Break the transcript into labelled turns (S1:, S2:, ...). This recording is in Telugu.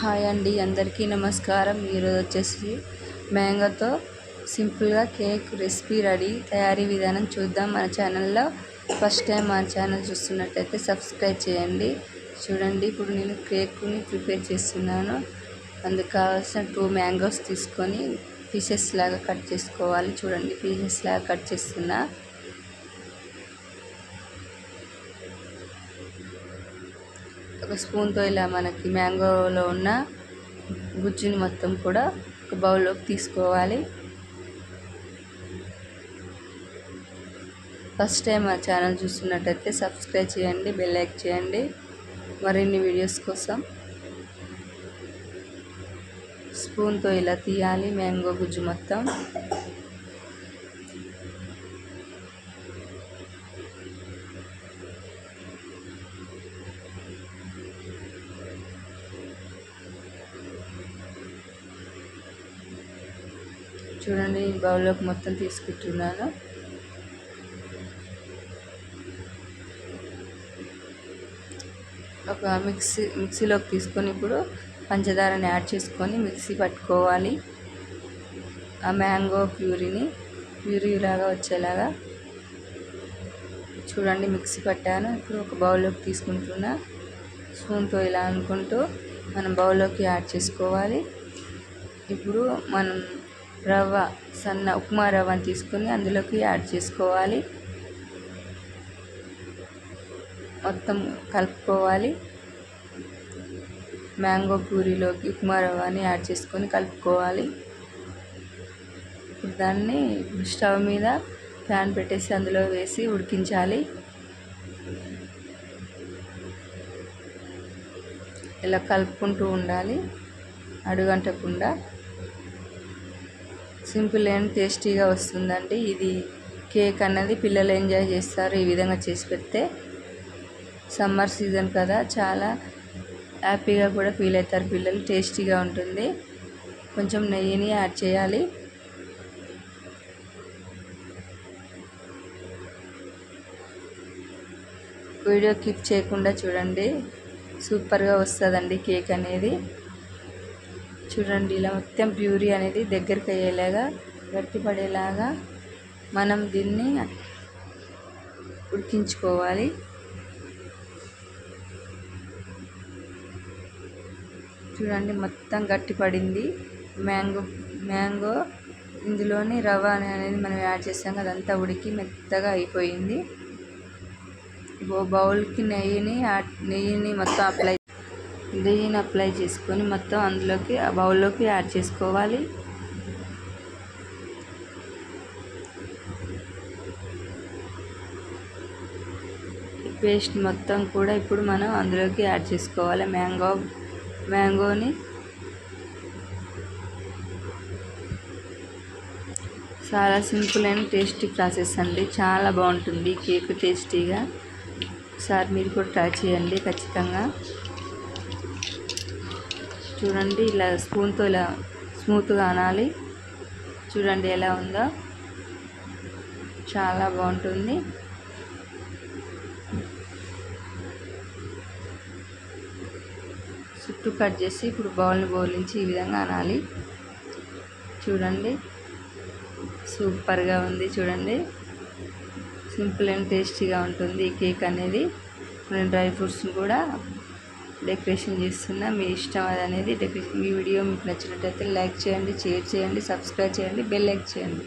S1: హాయ్ అండి అందరికీ నమస్కారం. ఈరోజు వచ్చేసి మ్యాంగోతో సింపుల్గా కేక్ రెసిపీ రెడీ తయారీ విధానం చూద్దాం. మన ఛానల్లో ఫస్ట్ టైం మన ఛానల్ చూస్తున్నట్టయితే సబ్స్క్రైబ్ చేయండి. చూడండి ఇప్పుడు నేను కేక్ని ప్రిపేర్ చేస్తున్నాను. అందుకు కావాల్సిన టూ మ్యాంగోస్ తీసుకొని పీసెస్ లాగా కట్ చేసుకోవాలి. చూడండి పీసెస్ లాగా కట్ చేస్తున్నా. స్పూన్తో ఇలా మనకి మ్యాంగోలో ఉన్న గుజ్జుని మొత్తం కూడా ఒక బౌల్లోకి తీసుకోవాలి. ఫస్ట్ టైం మా ఛానల్ చూస్తున్నట్టయితే సబ్స్క్రైబ్ చేయండి బెల్ లైక్ చేయండి. మరిన్ని వీడియోస్ కోసం స్పూన్తో ఇలా తీయాలి మ్యాంగో గుజ్జు మొత్తం. చూడండి బౌల్లోకి మొత్తం తీసుకుంటున్నాను. ఒక మిక్సీ మిక్సీలోకి తీసుకొని ఇప్పుడు పంచదారని యాడ్ చేసుకొని మిక్సీ పట్టుకోవాలి. ఆ మ్యాంగో ప్యూరీని ప్యూరీ లాగా వచ్చేలాగా చూడండి మిక్సీ పట్టాను. ఇప్పుడు ఒక బౌల్లోకి తీసుకుంటున్నా. స్పూన్తో ఇలా అనుకుంటూ మనం బౌల్లోకి యాడ్ చేసుకోవాలి. ఇప్పుడు మనం రవ్వ సన్న ఉప్మా రవ్వని తీసుకొని అందులోకి యాడ్ చేసుకోవాలి. మొత్తం కలుపుకోవాలి. మ్యాంగో పూరీలోకి ఉప్మా రవ్వని యాడ్ చేసుకొని కలుపుకోవాలి. ఇప్పుడు దాన్ని స్టవ్ మీద ప్యాన్ పెట్టేసి అందులో వేసి ఉడికించాలి. ఇలా కలుపుకుంటూ ఉండాలి. అడుగంటకుండా సింపుల్ అండ్ టేస్టీగా వస్తుందండి. ఇది కేక్ అన్నది పిల్లలు ఎంజాయ్ చేస్తారు ఈ విధంగా చేసి పెడితే. సమ్మర్ సీజన్ కదా చాలా హ్యాపీగా కూడా ఫీల్ అవుతారు పిల్లలు టేస్టీగా ఉంటుంది. కొంచెం నెయ్యిని యాడ్ చేయాలి. వీడియో కిప్ చేయకుండా చూడండి. సూపర్గా వస్తుందండి కేక్ అనేది. చూడండి ఇలా మొత్తం ప్యూరీ అనేది దగ్గరికి అయ్యేలాగా గట్టిపడేలాగా మనం దీన్ని ఉడికించుకోవాలి. చూడండి మొత్తం గట్టిపడింది మ్యాంగో మ్యాంగో ఇందులోని రవ్వ అనేది మనం యాడ్ చేసాం అదంతా ఉడికి మెత్తగా అయిపోయింది. బౌల్కి నెయ్యిని నెయ్యిని మొత్తం అప్లై నెయ్యిని అప్లై చేసుకొని మొత్తం అందులోకి ఆ బౌల్లోకి యాడ్ చేసుకోవాలి. పేస్ట్ మొత్తం కూడా ఇప్పుడు మనం అందులోకి యాడ్ చేసుకోవాలి. మ్యాంగో మ్యాంగోని చాలా సింపుల్ అండ్ టేస్టీ ప్రాసెస్ అండి. చాలా బాగుంటుంది. కేక్ టేస్టీగా ఒకసారి మీరు కూడా ట్రై చేయండి ఖచ్చితంగా. చూడండి ఇలా స్పూన్తో ఇలా స్మూత్గా అనాలి. చూడండి ఎలా ఉందో. చాలా బాగుంటుంది. చుట్టూ కట్ చేసి ఇప్పుడు బౌల్ని బౌలించి ఈ విధంగా అనాలి. చూడండి సూపర్గా ఉంది చూడండి. సింపుల్ అండ్ టేస్టీగా ఉంటుంది ఈ కేక్ అనేది. డ్రై ఫ్రూట్స్ని కూడా డెకరేషన్ చేస్తున్నా మీ ఇష్టం అది అనేది డెకరేషన్ ఈ వీడియో మీకు నచ్చినట్టయితే లైక్ చేయండి షేర్ చేయండి సబ్స్క్రైబ్ చేయండి బెల్ లైక్ చేయండి.